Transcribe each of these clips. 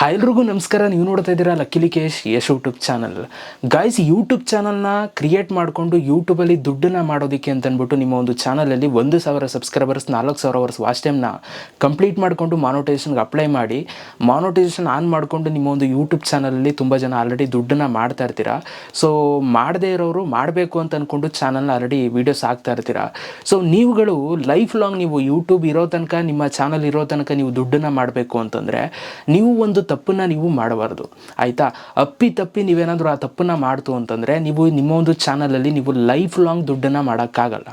Hi ಎಲ್ರಿಗೂ ನಮಸ್ಕಾರ. ನೀವು ನೋಡ್ತಾ ಇದ್ದೀರಾ luckily ಕೇಶ್ Yash YouTube channel guys YouTube ಚಾನಲ್ನ ಕ್ರಿಯೇಟ್ ಮಾಡಿಕೊಂಡು ಯೂಟ್ಯೂಬಲ್ಲಿ ದುಡ್ಡನ್ನ ಮಾಡೋದಕ್ಕೆ ಅಂತ ಅಂದ್ಬಿಟ್ಟು ನಿಮ್ಮ ಒಂದು ಚಾನಲಲ್ಲಿ ಒಂದು ಸಾವಿರ ಸಬ್ಸ್ಕ್ರೈಬರ್ಸ್ ನಾಲ್ಕು ಸಾವಿರ ಅವರ್ಸ್ ವಾಚ್ ಟೈಮ್ನ ಕಂಪ್ಲೀಟ್ ಮಾಡಿಕೊಂಡು ಮಾನೋಟೈಸೇಷನ್ಗೆ ಅಪ್ಲೈ ಮಾಡಿ ಮಾನೋಟೈಸೇಷನ್ ಆನ್ ಮಾಡಿಕೊಂಡು ನಿಮ್ಮ ಒಂದು ಯೂಟ್ಯೂಬ್ ಚಾನಲಲ್ಲಿ ತುಂಬ ಜನ ಆಲ್ರೆಡಿ ದುಡ್ಡನ್ನ ಮಾಡ್ತಾ ಇರ್ತೀರಾ. ಸೊ ಮಾಡದೇ ಇರೋರು ಮಾಡಬೇಕು ಅಂತ ಅಂದ್ಕೊಂಡು ಚಾನಲ್ನ ಆಲ್ರೆಡಿ ವೀಡಿಯೋಸ್ ಹಾಕ್ತಾ ಇರ್ತೀರಾ. ಸೊ ನೀವುಗಳು ಲೈಫ್ ಲಾಂಗ್ ನೀವು ಯೂಟ್ಯೂಬ್ ಇರೋ ತನಕ, ನಿಮ್ಮ ಚಾನಲ್ ಇರೋ ತನಕ ನೀವು ದುಡ್ಡನ್ನು ಮಾಡಬೇಕು ಅಂತಂದರೆ, ನೀವು ಒಂದು ತಪ್ಪನ್ನು ನೀವು ಮಾಡಬಾರ್ದು. ಆಯಿತಾ? ಅಪ್ಪಿ ತಪ್ಪಿ ನೀವೇನಾದರೂ ಆ ತಪ್ಪನ್ನು ಮಾಡ್ತು ಅಂತಂದರೆ ನೀವು ನಿಮ್ಮ ಒಂದು ಚಾನಲಲ್ಲಿ ನೀವು ಲೈಫ್ ಲಾಂಗ್ ದುಡ್ಡನ್ನು ಮಾಡೋಕ್ಕಾಗಲ್ಲ.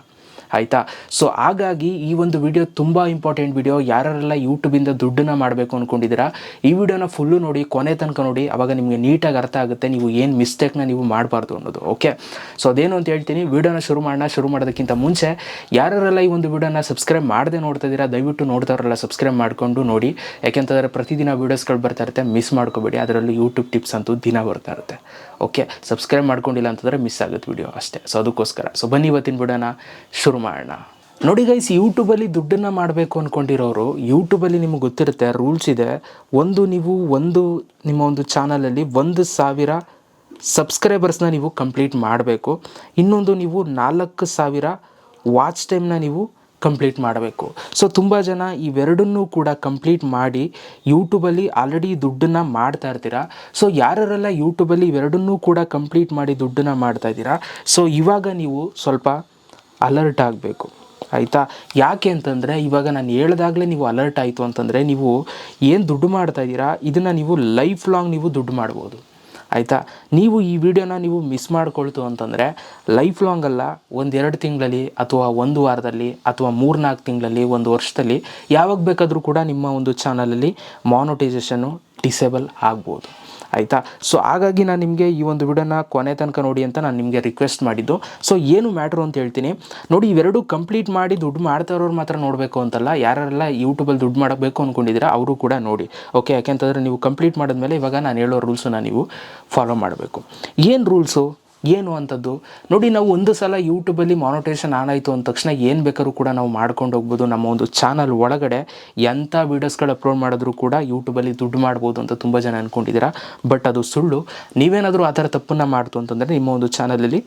ಆಯಿತಾ? ಸೊ ಹಾಗಾಗಿ ಈ ಒಂದು ವಿಡಿಯೋ ತುಂಬ ಇಂಪಾರ್ಟೆಂಟ್ ವಿಡಿಯೋ ಯಾರೆಲ್ಲ ಯೂಟ್ಯೂಬಿಂದ ದುಡ್ಡನ್ನ ಮಾಡಬೇಕು ಅಂದ್ಕೊಂಡಿದ್ದೀರಾ ಈ ವಿಡಿಯೋನ ಫುಲ್ಲು ನೋಡಿ, ಕೊನೆ ತನಕ ನೋಡಿ, ಅವಾಗ ನಿಮಗೆ ನೀಟಾಗಿ ಅರ್ಥ ಆಗುತ್ತೆ ನೀವು ಏನು ಮಿಸ್ಟೇಕ್ನ ನೀವು ಮಾಡಬಾರ್ದು ಅನ್ನೋದು ಓಕೆ ಸೊ ಅದೇನು ಅಂತ ಹೇಳ್ತೀನಿ ವಿಡಿಯೋನ ಶುರು ಮಾಡೋಣ, ಶುರು ಮಾಡೋದಕ್ಕಿಂತ ಮುಂಚೆ ಯಾರೆಲ್ಲ ಈ ಒಂದು ವಿಡಿಯೋನ ಸಬ್ಸ್ಕ್ರೈಬ್ ಮಾಡದೆ ನೋಡ್ತಾ ಇದ್ದೀರಾ, ದಯವಿಟ್ಟು ನೋಡ್ತಾರಲ್ಲ ಸಬ್ಸ್ಕ್ರೈಬ್ ಮಾಡಿಕೊಂಡು ನೋಡಿ. ಯಾಕೆಂತಂದರೆ ಪ್ರತಿದಿನ ವೀಡಿಯೋಸ್ಗಳು ಬರ್ತಾ ಇರುತ್ತೆ ಮಿಸ್ ಮಾಡ್ಕೋಬೇಡಿ. ಅದರಲ್ಲಿ ಯೂಟ್ಯೂಬ್ ಟಿಪ್ಸ್ ಅಂತೂ ದಿನ ಬರ್ತಾ ಇರುತ್ತೆ ಓಕೆ ಸಬ್ಸ್ಕ್ರೈಬ್ ಮಾಡ್ಕೊಂಡಿಲ್ಲ ಅಂತಂದರೆ ಮಿಸ್ ಆಗುತ್ತೆ ವಿಡಿಯೋ ಅಷ್ಟೇ. ಸೊ ಅದಕ್ಕೋಸ್ಕರ. ಸೊ ಬನ್ನಿ ಇವತ್ತಿನ ವಿಡಿಯೋನ ಶುರು ಮಾಡೋಣ. ನೋಡಿ ಗೈಸ್ ಯೂಟ್ಯೂಬಲ್ಲಿ ದುಡ್ಡನ್ನು ಮಾಡಬೇಕು ಅಂದ್ಕೊಂಡಿರೋರು ಯೂಟ್ಯೂಬಲ್ಲಿ ನಿಮಗೆ ಗೊತ್ತಿರುತ್ತೆ ರೂಲ್ಸ್ ಇದೆ. ಒಂದು ನೀವು ಒಂದು ನಿಮ್ಮ ಒಂದು ಚಾನಲಲ್ಲಿ ಒಂದು ಸಾವಿರ ಸಬ್ಸ್ಕ್ರೈಬರ್ಸ್ನ ನೀವು ಕಂಪ್ಲೀಟ್ ಮಾಡಬೇಕು. ಇನ್ನೊಂದು ನೀವು ನಾಲ್ಕು ಸಾವಿರ ವಾಚ್ ಟೈಮ್ನ ನೀವು ಕಂಪ್ಲೀಟ್ ಮಾಡಬೇಕು. ಸೊ ತುಂಬ ಜನ ಇವೆರಡನ್ನೂ ಕೂಡ ಕಂಪ್ಲೀಟ್ ಮಾಡಿ ಯೂಟ್ಯೂಬಲ್ಲಿ ಆಲ್ರೆಡಿ ದುಡ್ಡನ್ನು ಮಾಡ್ತಾ ಇರ್ತೀರಾ? ಸೊ ಯಾರೆಲ್ಲ ಯೂಟ್ಯೂಬಲ್ಲಿ ಇವೆರಡನ್ನೂ ಕೂಡ ಕಂಪ್ಲೀಟ್ ಮಾಡಿ ದುಡ್ಡನ್ನು ಮಾಡ್ತಾ ಇದ್ದೀರಾ? ಸೊ ಇವಾಗ ನೀವು ಸ್ವಲ್ಪ ಅಲರ್ಟ್ ಆಗಬೇಕು. ಆಯಿತಾ? ಯಾಕೆ ಅಂತಂದರೆ ಇವಾಗ ನಾನು ಹೇಳ್ದಾಗಲೇ ನೀವು ಅಲರ್ಟ್ ಆಯಿತು ಅಂತಂದರೆ ನೀವು ಏನು ದುಡ್ಡು ಮಾಡ್ತಾ ಇದ್ದೀರಾ? ಇದನ್ನು ನೀವು ಲೈಫ್ ಲಾಂಗ್ ನೀವು ದುಡ್ಡು ಮಾಡ್ಬೋದು. ಆಯಿತಾ? ನೀವು ಈ ವಿಡಿಯೋನ ನೀವು ಮಿಸ್ ಮಾಡ್ಕೊಳ್ತು ಅಂತಂದರೆ ಲೈಫ್ ಲಾಂಗ್ ಅಲ್ಲ, ಒಂದೆರಡು ತಿಂಗಳಲ್ಲಿ ಅಥವಾ ಒಂದು ವಾರದಲ್ಲಿ ಅಥವಾ ಮೂರ್ನಾಲ್ಕು ತಿಂಗಳಲ್ಲಿ, ಒಂದು ವರ್ಷದಲ್ಲಿ ಯಾವಾಗ ಬೇಕಾದರೂ ಕೂಡ ನಿಮ್ಮ ಒಂದು ಚಾನಲಲ್ಲಿ ಮಾನಿಟೈಸೇಷನ್ನು ಡಿಸೇಬಲ್ ಆಗ್ಬೋದು. ಆಯಿತಾ? ಸೊ ಹಾಗಾಗಿ ನಾನು ನಿಮಗೆ ಈ ಒಂದು ವಿಡಿಯೋನ ಕೊನೆ ತನಕ ನೋಡಿ ಅಂತ ನಾನು ನಿಮಗೆ ರಿಕ್ವೆಸ್ಟ್ ಮಾಡಿದ್ದು. ಸೊ ಏನು ಮ್ಯಾಟ್ರು ಅಂತ ಹೇಳ್ತೀನಿ. ನೋಡಿ, ಇವೆರಡು ಕಂಪ್ಲೀಟ್ ಮಾಡಿ ದುಡ್ಡು ಮಾಡ್ತಾ ಇರೋರು ಮಾತ್ರ ನೋಡಬೇಕು ಅಂತಲ್ಲ, ಯಾರೆಲ್ಲ ಯೂಟ್ಯೂಬಲ್ಲಿ ದುಡ್ಡು ಮಾಡಬೇಕು ಅಂದ್ಕೊಂಡಿದ್ದೀರಾ ಅವರು ಕೂಡ ನೋಡಿ. ಓಕೆ ಯಾಕೆಂತಂದರೆ ನೀವು ಕಂಪ್ಲೀಟ್ ಮಾಡಿದ್ಮೇಲೆ ಇವಾಗ ನಾನು ಹೇಳೋ ರೂಲ್ಸನ್ನ ನೀವು ಫಾಲೋ ಮಾಡಬೇಕು. ಏನು ರೂಲ್ಸು ಏನು ಅಂಥದ್ದು? ನೋಡಿ, ನಾವು ಒಂದು ಸಲ ಯೂಟ್ಯೂಬಲ್ಲಿ ಮಾನಿಟೇಷನ್ ಆನ್ ಆಯಿತು ಅಂದ ತಕ್ಷಣ ಏನು ಬೇಕಾದ್ರೂ ಕೂಡ ನಾವು ಮಾಡ್ಕೊಂಡು ಹೋಗ್ಬೋದು. ನಮ್ಮ ಒಂದು ಚಾನಲ್ ಒಳಗಡೆ ಎಂಥ ವೀಡಿಯೋಸ್ಗಳು ಅಪ್ಲೋಡ್ ಮಾಡಿದ್ರೂ ಕೂಡ ಯೂಟ್ಯೂಬಲ್ಲಿ ದುಡ್ಡು ಮಾಡ್ಬೋದು ಅಂತ ತುಂಬ ಜನ ಅಂದ್ಕೊಂಡಿದ್ದೀರಾ ಬಟ್ ಅದು ಸುಳ್ಳು. ನೀವೇನಾದರೂ ಆ ಥರ ತಪ್ಪನ್ನು ಮಾಡ್ತು ಅಂತಂದರೆ ನಿಮ್ಮ ಒಂದು ಚಾನಲಲ್ಲಿ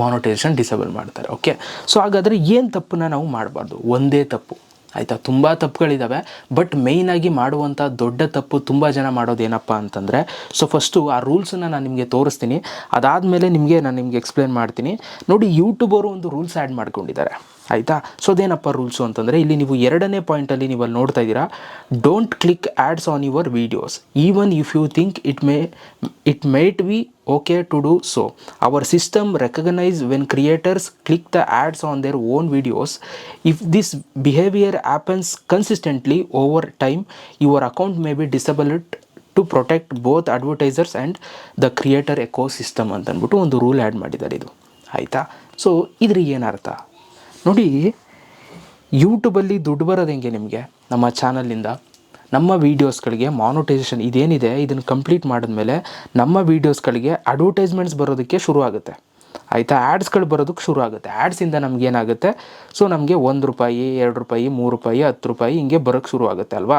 ಮಾನಿಟೈಸೇಷನ್ ಡಿಸೇಬಲ್ ಮಾಡ್ತಾರೆ. ಓಕೆ ಸೊ ಹಾಗಾದರೆ ಏನು ತಪ್ಪನ್ನ ನಾವು ಮಾಡಬಾರ್ದು? ಒಂದೇ ತಪ್ಪು. ಆಯಿತಾ? ತುಂಬ ತಪ್ಪುಗಳಿದ್ದಾವೆ ಬಟ್ ಮೇಯ್ನಾಗಿ ಮಾಡುವಂಥ ದೊಡ್ಡ ತಪ್ಪು ತುಂಬ ಜನ ಮಾಡೋದು ಏನಪ್ಪ ಅಂತಂದರೆ ಸೊ ಫಸ್ಟು ಆ ರೂಲ್ಸನ್ನು ನಾನು ನಿಮಗೆ ತೋರಿಸ್ತೀನಿ. ಅದಾದಮೇಲೆ ನಿಮಗೆ ನಾನು ನಿಮಗೆ ಎಕ್ಸ್ಪ್ಲೇನ್ ಮಾಡ್ತೀನಿ. ನೋಡಿ ಯೂಟ್ಯೂಬರು ಒಂದು ರೂಲ್ಸ್ ಆ್ಯಡ್ ಮಾಡ್ಕೊಂಡಿದ್ದಾರೆ. ಆಯಿತಾ? ಸೊ ಅದೇನಪ್ಪ ರೂಲ್ಸು ಅಂತಂದರೆ ಇಲ್ಲಿ ನೀವು ಎರಡನೇ ಪಾಯಿಂಟಲ್ಲಿ ನೀವು ಅಲ್ಲಿ ನೋಡ್ತಾ ಇದ್ದೀರಾ don't click ads on your videos even if you think it may it might be okay to do so our system recognise when creators click the ads on their own videos if this behaviour happens consistently over time your account may be disabled to protect both advertisers and the creator ecosystem ಅಂತಂದ್ಬಿಟ್ಟು ಒಂದು rule add ಮಾಡಿದ್ದಾರೆ ಇದು. ಆಯಿತಾ? So ಇದ್ರಿಗೆ ಏನರ್ಥ ನೋಡಿ ಯೂಟ್ಯೂಬಲ್ಲಿ ದುಡ್ಡು ಬರೋದು ಹೆಂಗೆ ನಿಮಗೆ? ನಮ್ಮ ಚಾನಲಿಂದ ನಮ್ಮ ವೀಡಿಯೋಸ್ಗಳಿಗೆ ಮಾನಿಟೈಸೇಷನ್ ಇದೇನಿದೆ, ಇದನ್ನು ಕಂಪ್ಲೀಟ್ ಮಾಡಿದ್ಮೇಲೆ ನಮ್ಮ ವೀಡಿಯೋಸ್ಗಳಿಗೆ ಅಡ್ವರ್ಟೈಸ್ಮೆಂಟ್ಸ್ ಬರೋದಕ್ಕೆ ಶುರು ಆಗುತ್ತೆ. ಆಯಿತಾ? ಆ್ಯಡ್ಸ್ಗಳು ಬರೋದಕ್ಕೆ ಶುರು ಆಗುತ್ತೆ. ಆ್ಯಡ್ಸಿಂದ ನಮ್ಗೆ ಏನಾಗುತ್ತೆ? ಸೊ ನಮಗೆ ಒಂದು ರೂಪಾಯಿ, ಎರಡು ರೂಪಾಯಿ, ಮೂರು ರೂಪಾಯಿ, ಹತ್ತು ರೂಪಾಯಿ ಹಿಂಗೆ ಬರೋಕ್ಕೆ ಶುರು ಆಗುತ್ತೆ, ಅಲ್ವಾ?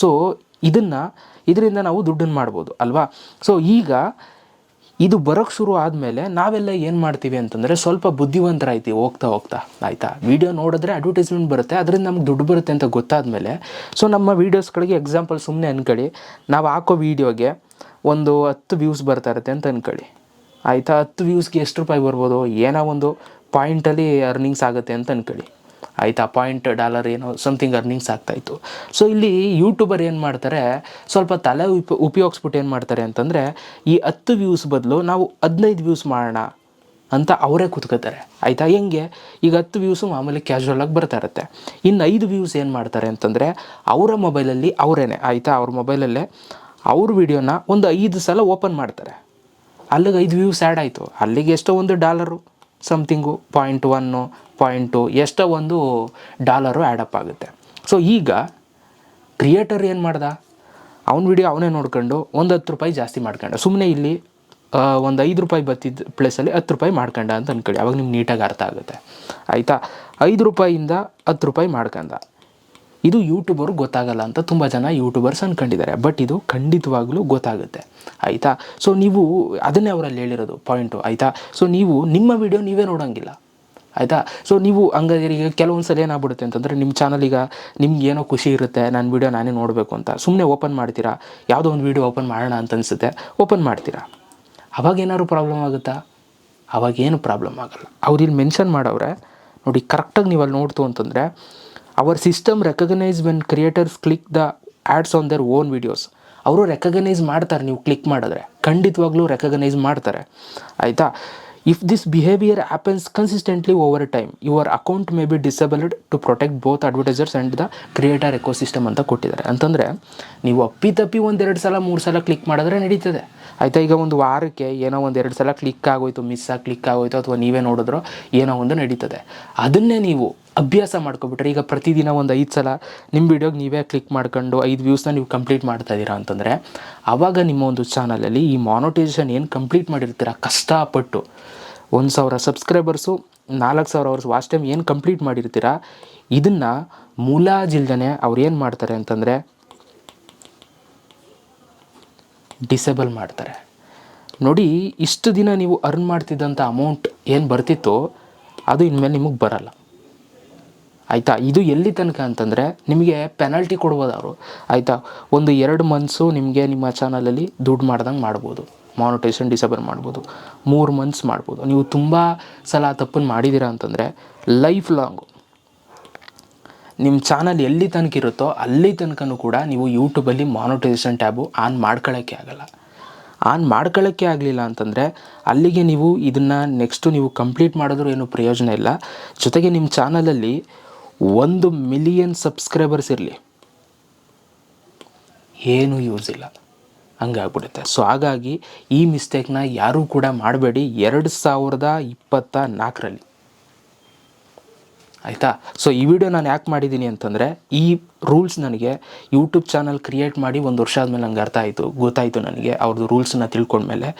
ಸೊ ಇದನ್ನು, ಇದರಿಂದ ನಾವು ದುಡ್ಡನ್ನು ಮಾಡ್ಬೋದು, ಅಲ್ವಾ? ಸೊ ಈಗ ಇದು ಬರೋಕ್ಕೆ ಶುರು ಆದಮೇಲೆ ನಾವೆಲ್ಲ ಏನು ಮಾಡ್ತೀವಿ ಅಂತಂದರೆ ಸ್ವಲ್ಪ ಬುದ್ಧಿವಂತರಾಯ್ತೀವಿ, ಹೋಗ್ತಾ ಹೋಗ್ತಾ, ಆಯಿತಾ? ವೀಡಿಯೋ ನೋಡಿದ್ರೆ ಅಡ್ವರ್ಟೈಸ್ಮೆಂಟ್ ಬರುತ್ತೆ, ಅದರಿಂದ ನಮ್ಗೆ ದುಡ್ಡು ಬರುತ್ತೆ ಅಂತ ಗೊತ್ತಾದಮೇಲೆ. ಸೊ ನಮ್ಮ ವೀಡಿಯೋಸ್ಗಳಿಗೆ ಎಕ್ಸಾಂಪಲ್ ಸುಮ್ಮನೆ ಅನ್ಕೊಳ್ಳಿ. ನಾವು ಹಾಕೋ ವೀಡಿಯೋಗೆ ಒಂದು ಹತ್ತು ವ್ಯೂಸ್ ಬರ್ತಾ ಇರುತ್ತೆ ಅಂತ ಅನ್ಕೊಳ್ಳಿ. ಆಯಿತಾ? ಹತ್ತು ವ್ಯೂಸ್ಗೆ ಎಷ್ಟು ರೂಪಾಯಿ ಬರ್ಬೋದು? ಏನೋ ಒಂದು ಪಾಯಿಂಟಲ್ಲಿ ಅರ್ನಿಂಗ್ಸ್ ಆಗುತ್ತೆ ಅಂತ ಅನ್ಕೊಳ್ಳಿ. ಆಯಿತಾ ಪಾಯಿಂಟ್ ಡಾಲರ್ ಏನೋ ಸಮಥಿಂಗ್ ಅರ್ನಿಂಗ್ಸ್ ಆಗ್ತಾಯಿತ್ತು ಸೊ ಇಲ್ಲಿ ಯೂಟ್ಯೂಬರ್ ಏನು ಮಾಡ್ತಾರೆ, ಸ್ವಲ್ಪ ತಲೆ ಉಪ, ಉಪಯೋಗಿಸ್ಬಿಟ್ಟು ಏನು ಮಾಡ್ತಾರೆ ಅಂತಂದರೆ, ಈ ಹತ್ತು ವ್ಯೂಸ್ ಬದಲು ನಾವು ಹದಿನೈದು ವ್ಯೂಸ್ ಮಾಡೋಣ ಅಂತ ಅವರೇ ಕೂತ್ಕೋತಾರೆ. ಆಯಿತಾ, ಹೆಂಗೆ? ಈಗ ಹತ್ತು ವ್ಯೂಸು ಮಾಮೂಲಿ ಕ್ಯಾಶುವಲಾಗಿ ಬರ್ತಾ ಇರುತ್ತೆ. ಇನ್ನು ಐದು ವ್ಯೂಸ್ ಏನು ಮಾಡ್ತಾರೆ ಅಂತಂದರೆ, ಅವರ ಮೊಬೈಲಲ್ಲಿ ಅವರೇನೆ, ಆಯಿತಾ? ಅವ್ರ ಮೊಬೈಲಲ್ಲೇ ಅವ್ರ ವಿಡಿಯೋನ ಒಂದು ಐದು ಸಲ ಓಪನ್ ಮಾಡ್ತಾರೆ. ಅಲ್ಲಿಗೆ ಐದು ವ್ಯೂಸ್ ಆ್ಯಡ್ ಆಯಿತು. ಅಲ್ಲಿಗೆ ಎಷ್ಟೋ ಒಂದು dollar something point one point ಎಷ್ಟೋ ಒಂದು ಡಾಲರು ಆ್ಯಡಪ್ ಆಗುತ್ತೆ. ಸೊ ಈಗ ಕ್ರಿಯೇಟರ್ ಏನು ಮಾಡ್ದ? ಅವ್ನ ವಿಡಿಯೋ ಅವನೇ ನೋಡ್ಕೊಂಡು ಒಂದು ಹತ್ತು ರೂಪಾಯಿ ಜಾಸ್ತಿ ಮಾಡ್ಕೊಂಡ. ಸುಮ್ಮನೆ ಇಲ್ಲಿ ಒಂದು ಐದು ರೂಪಾಯಿ ಬತ್ತಿದ್ದ ಪ್ಲೇಸಲ್ಲಿ ಹತ್ತು ರೂಪಾಯಿ ಮಾಡ್ಕೊಂಡ ಅಂತ ಅಂದ್ಕೊಳ್ಳಿ ಅವಾಗ ನಿಮ್ಗೆ ನೀಟಾಗಿ ಅರ್ಥ ಆಗುತ್ತೆ. ಆಯಿತಾ? ಐದು ರೂಪಾಯಿಂದ ಹತ್ತು ರೂಪಾಯಿ ಮಾಡ್ಕೊಂಡ. ಇದು ಯೂಟ್ಯೂಬರ್ಗೆ ಗೊತ್ತಾಗಲ್ಲ ಅಂತ ತುಂಬ ಜನ ಯೂಟ್ಯೂಬರ್ಸ್ ಅಂದ್ಕೊಂಡಿದ್ದಾರೆ ಬಟ್ ಇದು ಖಂಡಿತವಾಗ್ಲೂ ಗೊತ್ತಾಗುತ್ತೆ. ಆಯಿತಾ? ಸೊ ನೀವು ಅದನ್ನೇ ಅವರಲ್ಲಿ ಹೇಳಿರೋದು ಪಾಯಿಂಟು ಆಯಿತಾ? ಸೊ ನೀವು ನಿಮ್ಮ ವಿಡಿಯೋ ನೀವೇ ನೋಡೋಂಗಿಲ್ಲ. ಆಯಿತಾ? ಸೊ ನೀವು ಹಂಗಾದ್ರೆ ಈಗ ಕೆಲವೊಂದು ಸಲ ಏನಾಗ್ಬಿಡುತ್ತೆ ಅಂತಂದರೆ ನಿಮ್ಮ ಚಾನಲ್ ಈಗ ನಿಮ್ಗೆ ಏನೋ ಖುಷಿ ಇರುತ್ತೆ ನನ್ನ ವೀಡಿಯೋ ನಾನೇ ನೋಡಬೇಕು ಅಂತ. ಸುಮ್ಮನೆ ಓಪನ್ ಮಾಡ್ತೀರಾ? ಯಾವುದೋ ಒಂದು ವೀಡಿಯೋ ಓಪನ್ ಮಾಡೋಣ ಅಂತ ಅನಿಸುತ್ತೆ. ಓಪನ್ ಮಾಡ್ತೀರಾ? ಅವಾಗ ಏನಾದ್ರು ಪ್ರಾಬ್ಲಮ್ ಆಗುತ್ತಾ? ಅವಾಗೇನು ಪ್ರಾಬ್ಲಮ್ ಆಗಲ್ಲ. ಅವ್ರು ಇಲ್ಲಿ ಮೆನ್ಷನ್ ಮಾಡವ್ರೆ, ನೋಡಿ ಕರೆಕ್ಟಾಗಿ ನೀವು ಅಲ್ಲಿ ನೋಡ್ತು ಅಂತಂದರೆ our system recognise when creators click the ads on their own videos ಅವರು ರೆಕಗ್ನೈಸ್ ಮಾಡ್ತಾರೆ, ನೀವು ಕ್ಲಿಕ್ ಮಾಡಿದ್ರೆ. ಖಂಡಿತವಾಗ್ಲೂ ರೆಕಗ್ನೈಸ್ ಮಾಡ್ತಾರೆ. ಆಯಿತಾ? If this behaviour happens consistently over time your account may be disabled to protect both advertisers and the creator ecosystem ಅಂತ ಕೊಟ್ಟಿದ್ದಾರೆ. ಅಂತಂದರೆ, ನೀವು ಅಪ್ಪಿ ತಪ್ಪಿ ಒಂದೆರಡು ಸಲ, ಮೂರು ಸಲ ಕ್ಲಿಕ್ ಮಾಡಿದ್ರೆ ನಡೀತದೆ. ಆಯಿತಾ, ಈಗ ಒಂದು ವಾರಕ್ಕೆ ಏನೋ ಒಂದು ಎರಡು ಸಲ ಕ್ಲಿಕ್ ಆಗೋಯ್ತು ಮಿಸ್ ಆಗಿ ಕ್ಲಿಕ್ ಆಗೋಯ್ತು, ಅಥವಾ ನೀವೇ ನೋಡಿದ್ರೋ ಏನೋ ಒಂದು ನಡೀತದೆ. ಅದನ್ನೇ ನೀವು ಅಭ್ಯಾಸ ಮಾಡ್ಕೊಬಿಟ್ರೆ, ಈಗ ಪ್ರತಿದಿನ ಒಂದು ಐದು ಸಲ ನಿಮ್ಮ ವಿಡಿಯೋಗೆ ನೀವೇ ಕ್ಲಿಕ್ ಮಾಡ್ಕೊಂಡು ಐದು ವ್ಯೂಸ್ನ ನೀವು ಕಂಪ್ಲೀಟ್ ಮಾಡ್ತಾ ಇದ್ದೀರಾ ಅಂತಂದರೆ ಆವಾಗ ನಿಮ್ಮ ಒಂದು ಚಾನಲಲ್ಲಿ ಈ ಮಾನೋಟೈಸೇಷನ್ ಏನು ಕಂಪ್ಲೀಟ್ ಮಾಡಿರ್ತೀರ, ಕಷ್ಟಪಟ್ಟು. ಒಂದು ಸಾವಿರ ಸಬ್ಸ್ಕ್ರೈಬರ್ಸು ನಾಲ್ಕು ಸಾವಿರ ಅವರ್ಸ್ ವಾಚ್ ಟೈಮ್ ಏನು ಕಂಪ್ಲೀಟ್ ಮಾಡಿರ್ತೀರ, ಇದನ್ನು ಮೂಲಾಜಿಲ್ದನೆ ಅವ್ರು ಏನು ಮಾಡ್ತಾರೆ ಅಂತಂದರೆ ಡಿಸೇಬಲ್ ಮಾಡ್ತಾರೆ. ನೋಡಿ, ಇಷ್ಟು ದಿನ ನೀವು ಅರ್ನ್ ಮಾಡ್ತಿದ್ದಂಥ ಅಮೌಂಟ್ ಏನು ಬರ್ತಿತ್ತೋ, ಅದು ಇನ್ಮೇಲೆ ನಿಮಗೆ ಬರಲ್ಲ. ಆಯಿತಾ? ಇದು ಎಲ್ಲಿ ತನಕ ಅಂತಂದರೆ, ನಿಮಗೆ ಪೆನಾಲ್ಟಿ ಕೊಡ್ಬೋದು ಅವರು. ಆಯಿತಾ? ಒಂದು ಎರಡು ಮಂತ್ಸು ನಿಮಗೆ ನಿಮ್ಮ ಚಾನಲಲ್ಲಿ ದುಡ್ಡು ಮಾಡ್ದಂಗೆ ಮಾಡ್ಬೋದು. ಮಾನಿಟೈಸೇಷನ್ ಡಿಸೇಬಲ್ ಮಾಡ್ಬೋದು. ಮೂರು ಮಂತ್ಸ್ ಮಾಡ್ಬೋದು. ನೀವು ತುಂಬ ಸಲ ತಪ್ಪನ್ನು ಮಾಡಿದ್ದೀರಾ ಅಂತಂದರೆ ಲೈಫ್ ಲಾಂಗು ನಿಮ್ಮ ಚಾನಲ್ ಎಲ್ಲಿ ತನಕ ಇರುತ್ತೋ ಅಲ್ಲಿ ತನಕನೂ ಕೂಡ ನೀವು ಯೂಟ್ಯೂಬಲ್ಲಿ ಮಾನಿಟೈಸೇಷನ್ ಟ್ಯಾಬು ಆನ್ ಮಾಡ್ಕೊಳ್ಳೋಕ್ಕೆ ಆಗಲ್ಲ. ಆನ್ ಮಾಡ್ಕೊಳ್ಳೋಕ್ಕೆ ಆಗಲಿಲ್ಲ ಅಂತಂದರೆ ಅಲ್ಲಿಗೆ ನೀವು ಇದನ್ನು ನೆಕ್ಸ್ಟು ನೀವು ಕಂಪ್ಲೀಟ್ ಮಾಡಿದ್ರೂ ಏನೂ ಪ್ರಯೋಜನ ಇಲ್ಲ. ಜೊತೆಗೆ ನಿಮ್ಮ ಚಾನಲಲ್ಲಿ ಒಂದು ಮಿಲಿಯನ್ ಸಬ್ಸ್ಕ್ರೈಬರ್ಸ್ ಇರಲಿ. ಏನೂ ಯೂಸ್ ಇಲ್ಲ. ಹಂಗಾಗ್ಬಿಡುತ್ತೆ. ಸೊ ಹಾಗಾಗಿ ಈ ಮಿಸ್ಟೇಕ್ನ ಯಾರೂ ಕೂಡ ಮಾಡಬೇಡಿ. ಎರಡು ಸಾವಿರದ ಇಪ್ಪತ್ತ ನಾಲ್ಕರಲ್ಲಿ. ಆಯಿತಾ? ಸೊ ಈ ವಿಡಿಯೋ ನಾನು ಯಾಕೆ ಮಾಡಿದ್ದೀನಿ ಅಂತಂದರೆ, ಈ ರೂಲ್ಸ್ ನನಗೆ ಯೂಟ್ಯೂಬ್ ಚಾನಲ್ ಕ್ರಿಯೇಟ್ ಮಾಡಿ ಒಂದು ವರ್ಷ ಆದಮೇಲೆ ನನಗೆ ಅರ್ಥ ಆಯಿತು, ಗೊತ್ತಾಯಿತು ನನಗೆ ಅವ್ರದ್ದು ರೂಲ್ಸನ್ನ ತಿಳ್ಕೊಂಡ್ಮೇಲೆ.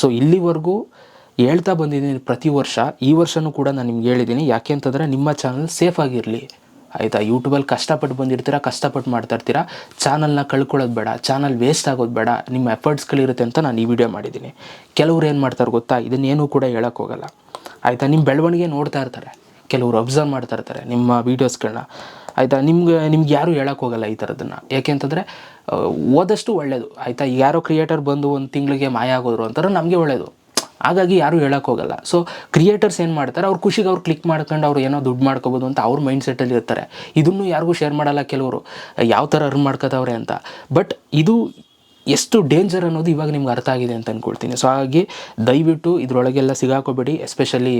ಸೊ ಇಲ್ಲಿವರೆಗೂ ಹೇಳ್ತಾ ಬಂದಿದ್ದೀನಿ ಪ್ರತಿ ವರ್ಷ, ಈ ವರ್ಷವೂ ಕೂಡ ನಾನು ನಿಮ್ಗೆ ಹೇಳಿದ್ದೀನಿ ಯಾಕೆ ಅಂತಂದರೆ ನಿಮ್ಮ ಚಾನಲ್ ಸೇಫ್ ಆಗಿರಲಿ. ಆಯಿತಾ? ಯೂಟ್ಯೂಬಲ್ಲಿ ಕಷ್ಟಪಟ್ಟು ಬಂದಿರ್ತೀರಾ, ಕಷ್ಟಪಟ್ಟು ಮಾಡ್ತಾ ಇರ್ತೀರ ಚಾನಲ್ನ ಕಳ್ಕೊಳ್ಳೋದು ಬೇಡ ಚಾನಲ್ ವೇಸ್ಟ್ ಆಗೋದು ಬೇಡ, ನಿಮ್ಮ ಎಫರ್ಟ್ಸ್ಗಳಿರುತ್ತೆ ಅಂತ ನಾನು ಈ ವಿಡಿಯೋ ಮಾಡಿದ್ದೀನಿ ಕೆಲವ್ರು ಏನು ಮಾಡ್ತಾರೆ ಗೊತ್ತಾ? ಇದನ್ನೇನು ಕೂಡ ಹೇಳೋಕ್ಕೋಗಲ್ಲ ಆಯಿತಾ? ನಿಮ್ಮ ಬೆಳವಣಿಗೆ ನೋಡ್ತಾ ಇರ್ತಾರೆ. ಕೆಲವರು ಅಬ್ಸರ್ವ್ ಮಾಡ್ತಾ ಇರ್ತಾರೆ ನಿಮ್ಮ ವೀಡಿಯೋಸ್ಗಳನ್ನ ಆಯಿತಾ? ನಿಮ್ಗೆ ನಿಮ್ಗೆ ಯಾರೂ ಹೇಳೋಕ್ಕೋಗಲ್ಲ ಈ ಥರದನ್ನು ಯಾಕೆ ಅಂತಂದರೆ ಓದಷ್ಟು ಒಳ್ಳೆಯದು ಆಯಿತಾ? ಯಾರೋ ಕ್ರಿಯೇಟರ್ ಬಂದು ಒಂದು ತಿಂಗಳಿಗೆ ಮಾಯ ಆಗೋದ್ರು ಅಂತಾರೆ ನಮಗೆ ಒಳ್ಳೆಯದು ಹಾಗಾಗಿ ಯಾರೂ ಹೇಳೋಕ್ಕೋಗಲ್ಲ ಸೊ ಕ್ರಿಯೇಟರ್ಸ್ ಏನು ಮಾಡ್ತಾರೆ? ಅವ್ರ ಖುಷಿಗೆ ಅವ್ರು ಕ್ಲಿಕ್ ಮಾಡ್ಕೊಂಡು ಅವ್ರು ಏನೋ ದುಡ್ಡು ಮಾಡ್ಕೋಬೋದು ಅಂತ ಅವ್ರ ಮೈಂಡ್ ಸೆಟ್ಟಲ್ಲಿ ಇರ್ತಾರೆ. ಇದನ್ನು ಯಾರಿಗೂ ಶೇರ್ ಮಾಡಲ್ಲ ಕೆಲವರು. ಯಾವ ಥರ ಅರ್ನ್ ಮಾಡ್ಕೋತವ್ರೆ ಅಂತ. ಬಟ್ ಇದು ಎಷ್ಟು ಡೇಂಜರ್ ಅನ್ನೋದು ಇವಾಗ ನಿಮ್ಗೆ ಅರ್ಥ ಆಗಿದೆ ಅಂತ ಅಂದ್ಕೊಳ್ತೀನಿ ಸೊ ಹಾಗಾಗಿ ದಯವಿಟ್ಟು ಇದರೊಳಗೆಲ್ಲ ಸಿಗಾಕೋಬೇಡಿ ಎಸ್ಪೆಷಲಿ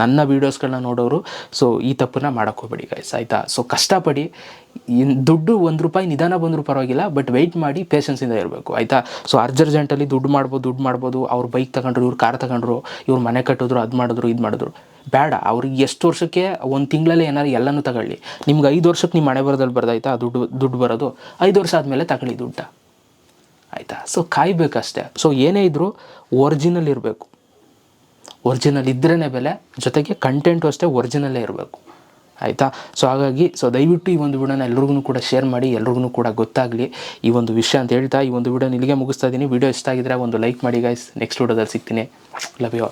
ನನ್ನ ವೀಡಿಯೋಸ್ಗಳನ್ನ ನೋಡೋರು. ಸೊ ಈ ತಪ್ಪನ್ನ ಮಾಡೋಕ್ಕೋಬೇಡಿ ಗೈಸ್ ಆಯಿತಾ? ಸೊ ಕಷ್ಟಪಡಿ ದುಡ್ಡು ಒಂದು ರೂಪಾಯಿ, ನಿಧಾನ ಬಂದರೂ ಪರವಾಗಿಲ್ಲ ಬಟ್ ವೆಯ್ಟ್ ಮಾಡಿ ಪೇಷನ್ಸಿಂದ ಇರಬೇಕು, ಆಯಿತಾ? ಸೊ ಅರ್ಜೆಂಟಲ್ಲಿ ದುಡ್ಡು ಮಾಡ್ಬೋದು ದುಡ್ಡು ಮಾಡ್ಬೋದು, ಅವ್ರು ಬೈಕ್ ತಗೊಂಡ್ರು, ಇವ್ರು ಕಾರ್ ತಗೊಂಡ್ರು, ಇವ್ರು ಮನೆ ಕಟ್ಟಿದ್ರು, ಅದು ಮಾಡಿದ್ರು, ಇದು ಮಾಡಿದ್ರು. ಬೇಡ, ಅವ್ರಿಗೆ ಎಷ್ಟು ವರ್ಷಕ್ಕೆ ಒಂದು ತಿಂಗಳಲ್ಲಿ ಏನಾದ್ರು ಎಲ್ಲನೂ ತಗೊಳ್ಳಿ. ನಿಮ್ಗೆ ಐದು ವರ್ಷಕ್ಕೆ ನಿಮ್ಮ ಮನೆ ಬರೋದಲ್ಲಿ ಬರ್ದಾಯ್ತಾ, ದುಡ್ಡು ದುಡ್ಡು ಬರೋದು? ಐದು ವರ್ಷ ಆದಮೇಲೆ ತಗೊಳ್ಳಿ ದುಡ್ಡ ಸೊ ಕಾಯ್ಬೇಕಷ್ಟೇ ಸೊ ಏನೇ ಇದ್ದರೂ ಒರಿಜಿನಲ್ ಇರಬೇಕು. ಒರಿಜಿನಲ್ ಇದ್ರೇ ಬೆಲೆ, ಜೊತೆಗೆ ಕಂಟೆಂಟು ಅಷ್ಟೇ ಒರಿಜಿನಲ್ಲೇ ಇರಬೇಕು. ಆಯಿತಾ? ಸೊ ಹಾಗಾಗಿ ಸೊ ದಯವಿಟ್ಟು ಈ ಒಂದು ವಿಡಿಯೋನ ಎಲ್ರಿಗೂ ಕೂಡ ಶೇರ್ ಮಾಡಿ, ಎಲ್ರಿಗೂ ಕೂಡ ಗೊತ್ತಾಗಲಿ ಈ ಒಂದು ವಿಷಯ ಅಂತ ಹೇಳ್ತಾ, ಈ ಒಂದು ವಿಡಿಯೋನ ಇಲ್ಲಿಗೆ ಮುಗಿಸ್ತಾ ಇದ್ದೀನಿ. ವಿಡಿಯೋ ಇಷ್ಟ ಆಗಿದ್ರೆ ಒಂದು ಲೈಕ್ ಮಾಡಿ ಗಾಯ್ಸ್ ನೆಕ್ಸ್ಟ್ ವಿಡಿಯೋದಲ್ಲಿ ಸಿಗ್ತೀನಿ. Love you